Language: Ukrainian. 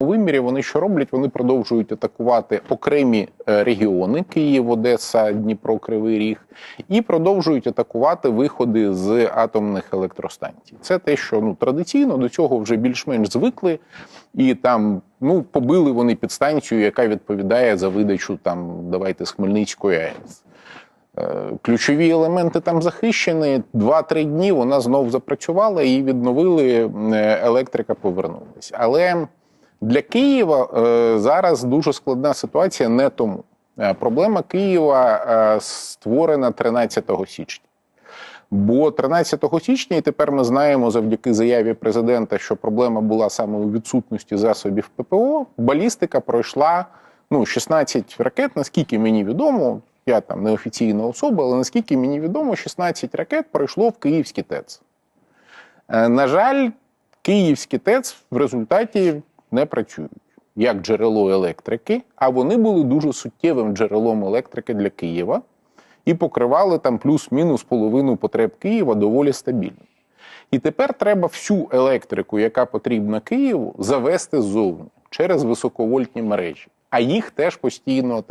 вимірі вони що роблять? Вони продовжують атакувати окремі е, регіони Київ, Одеса, Дніпро, Кривий Ріг, і продовжують атакувати виходи з атомних електростанцій. Це те, що ну традиційно до цього вже більш-менш звикли, і там ну побили вони підстанцію, яка відповідає за видачу там давайте з Хмельницької АЕС. Е, Ключові елементи там захищені. Два-три дні вона знов запрацювала і відновили е, електрика, повернулась. Але для Києва е, зараз дуже складна ситуація не тому. Е, Проблема Києва е, створена 13 січня. Бо 13 січня, і тепер ми знаємо завдяки заяві президента, що проблема була саме у відсутності засобів ППО. Балістика пройшла ну, 16 ракет, наскільки мені відомо. Я там не офіційна особа, але наскільки мені відомо, 16 ракет пройшло в Київський ТЕЦ. На жаль, Київські ТЕЦ в результаті не працюють як джерело електрики, а вони були дуже суттєвим джерелом електрики для Києва і покривали там плюс-мінус половину потреб Києва доволі стабільно. І тепер треба всю електрику, яка потрібна Києву, завести ззовні через високовольтні мережі. А їх теж постійно